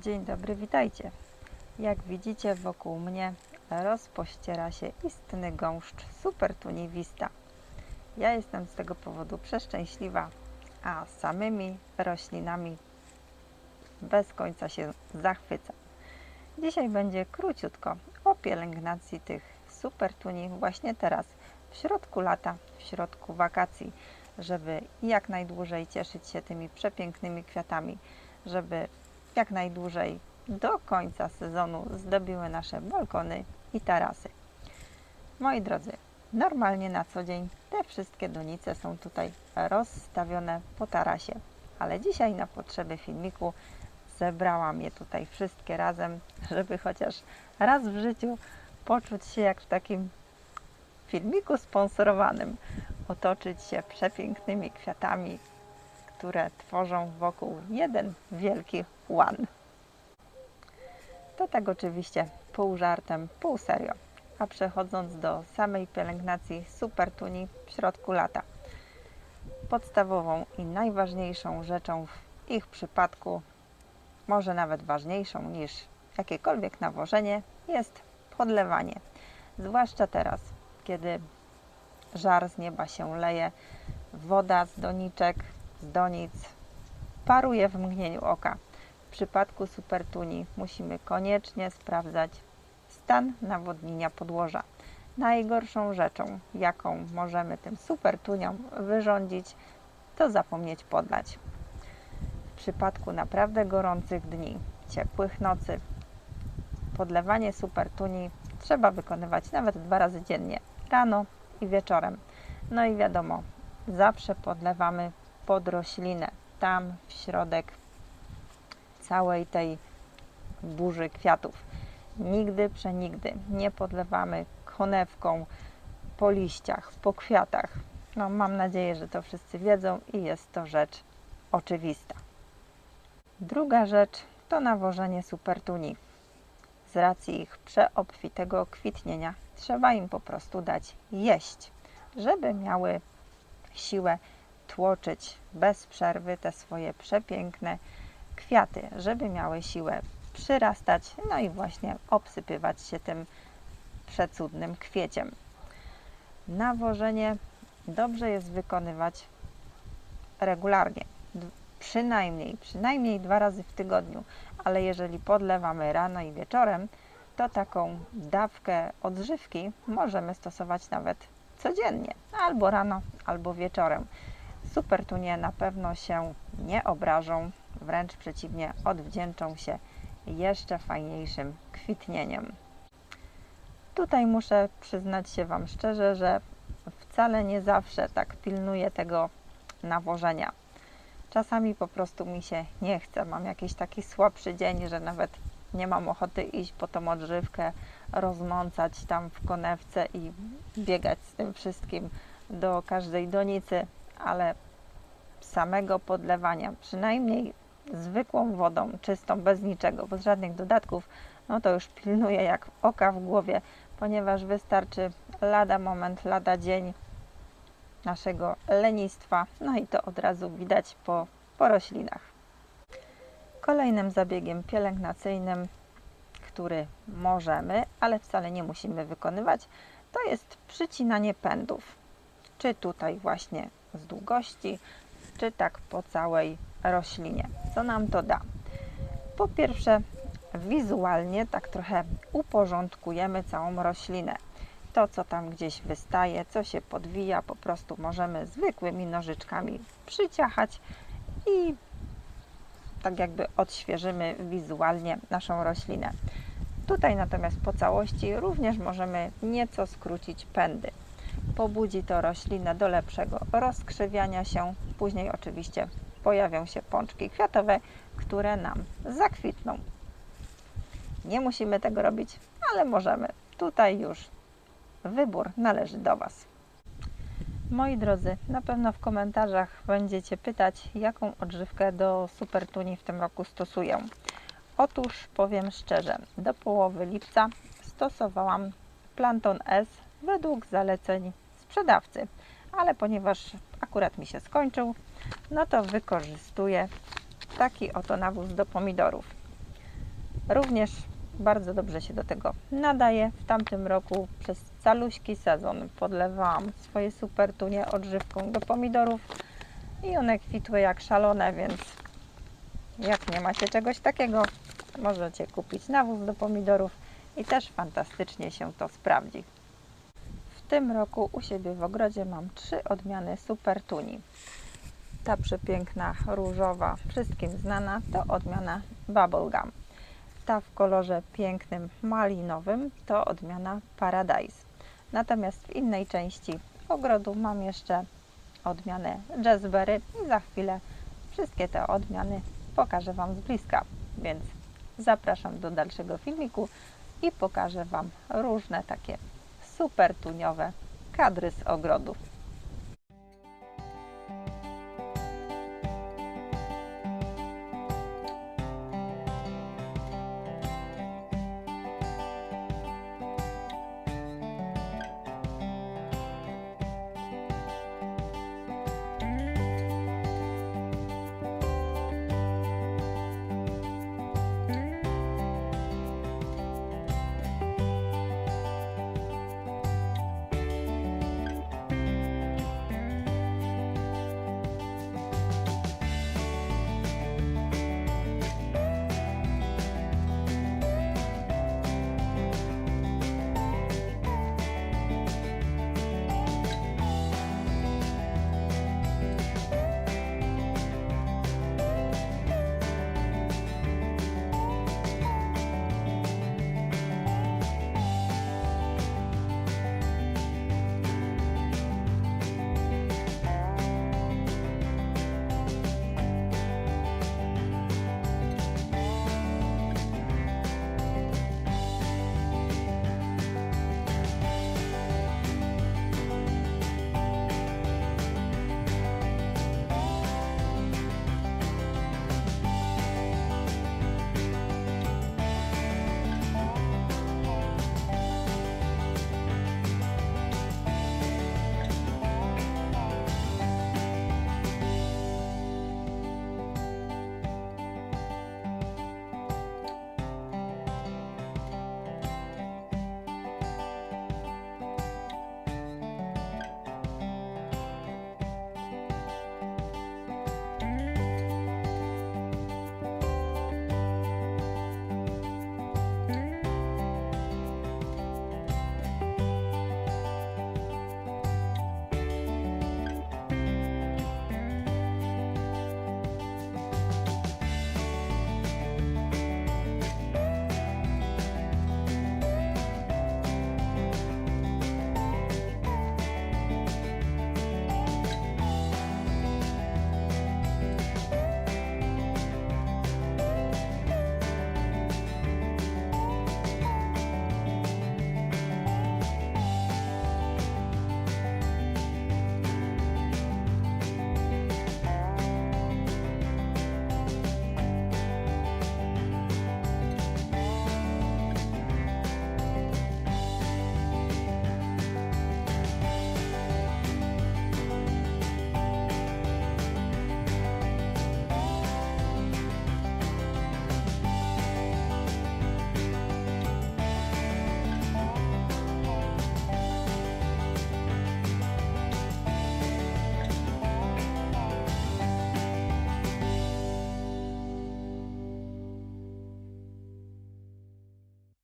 Dzień dobry, witajcie. Jak widzicie wokół mnie rozpościera się istny gąszcz super tuniwista. Ja jestem z tego powodu przeszczęśliwa, a samymi roślinami bez końca się zachwycam. Dzisiaj będzie króciutko o pielęgnacji tych super tuni właśnie teraz, w środku lata, w środku wakacji, żeby jak najdłużej cieszyć się tymi przepięknymi kwiatami, żeby jak najdłużej. Do końca sezonu zdobiły nasze balkony i tarasy. Moi drodzy, normalnie na co dzień te wszystkie donice są tutaj rozstawione po tarasie, ale dzisiaj na potrzeby filmiku zebrałam je tutaj wszystkie razem, żeby chociaż raz w życiu poczuć się jak w takim filmiku sponsorowanym, otoczyć się przepięknymi kwiatami, które tworzą wokół jeden wielki łan. To tak oczywiście pół żartem, pół serio. A przechodząc do samej pielęgnacji super tuni w środku lata. Podstawową i najważniejszą rzeczą w ich przypadku, może nawet ważniejszą niż jakiekolwiek nawożenie, jest podlewanie. Zwłaszcza teraz, kiedy żar z nieba się leje, woda z doniczek, z donic paruje w mgnieniu oka. W przypadku supertuni musimy koniecznie sprawdzać stan nawodnienia podłoża. Najgorszą rzeczą, jaką możemy tym supertuniom wyrządzić, to zapomnieć podlać. W przypadku naprawdę gorących dni, ciepłych nocy, podlewanie supertuni trzeba wykonywać nawet dwa razy dziennie, rano i wieczorem. No i wiadomo, zawsze podlewamy pod roślinę, tam w środek całej tej burzy kwiatów. Nigdy, przenigdy nie podlewamy konewką po liściach, po kwiatach. No, mam nadzieję, że to wszyscy wiedzą i jest to rzecz oczywista. Druga rzecz to nawożenie supertuni. Z racji ich przeobfitego kwitnienia trzeba im po prostu dać jeść, żeby miały siłę tłoczyć bez przerwy te swoje przepiękne kwiaty, żeby miały siłę przyrastać, no i właśnie obsypywać się tym przecudnym kwieciem. Nawożenie dobrze jest wykonywać regularnie, przynajmniej, przynajmniej dwa razy w tygodniu, ale jeżeli podlewamy rano i wieczorem, to taką dawkę odżywki możemy stosować nawet codziennie, albo rano, albo wieczorem. Super tunie na pewno się nie obrażą, wręcz przeciwnie, odwdzięczą się jeszcze fajniejszym kwitnieniem. Tutaj muszę przyznać się Wam szczerze, że wcale nie zawsze tak pilnuję tego nawożenia. Czasami po prostu mi się nie chce. Mam jakiś taki słabszy dzień, że nawet nie mam ochoty iść po tą odżywkę, rozmącać tam w konewce i biegać z tym wszystkim do każdej donicy, ale samego podlewania, przynajmniej zwykłą wodą, czystą, bez niczego, bez żadnych dodatków, no to już pilnuję jak oka w głowie, ponieważ wystarczy lada moment, lada dzień naszego lenistwa, no i to od razu widać po, po roślinach. Kolejnym zabiegiem pielęgnacyjnym, który możemy, ale wcale nie musimy wykonywać, to jest przycinanie pędów. Czy tutaj właśnie z długości, czy tak po całej roślinie. Co nam to da? Po pierwsze, wizualnie tak trochę uporządkujemy całą roślinę. To, co tam gdzieś wystaje, co się podwija, po prostu możemy zwykłymi nożyczkami przyciachać i tak jakby odświeżymy wizualnie naszą roślinę. Tutaj natomiast po całości również możemy nieco skrócić pędy. Pobudzi to roślinę do lepszego rozkrzywiania się. Później oczywiście pojawią się pączki kwiatowe, które nam zakwitną. Nie musimy tego robić, ale możemy. Tutaj już wybór należy do Was. Moi drodzy, na pewno w komentarzach będziecie pytać, jaką odżywkę do Supertuni w tym roku stosuję. Otóż powiem szczerze, do połowy lipca stosowałam Planton S według zaleceń sprzedawcy, ale ponieważ akurat mi się skończył, no to wykorzystuję taki oto nawóz do pomidorów. również bardzo dobrze się do tego nadaje. W tamtym roku przez caluśki sezon podlewałam swoje supertunie odżywką do pomidorów i one kwitły jak szalone, więc jak nie macie czegoś takiego, możecie kupić nawóz do pomidorów i też fantastycznie się to sprawdzi. Tym roku u siebie w ogrodzie mam trzy odmiany supertuni. Ta przepiękna różowa, wszystkim znana, to odmiana Bubblegum. Ta w kolorze pięknym malinowym to odmiana Paradise. Natomiast w innej części ogrodu mam jeszcze odmianę Jazzberry i za chwilę wszystkie te odmiany pokażę Wam z bliska. Więc zapraszam do dalszego filmiku i pokażę Wam różne takie super tuniowe kadry z ogrodu.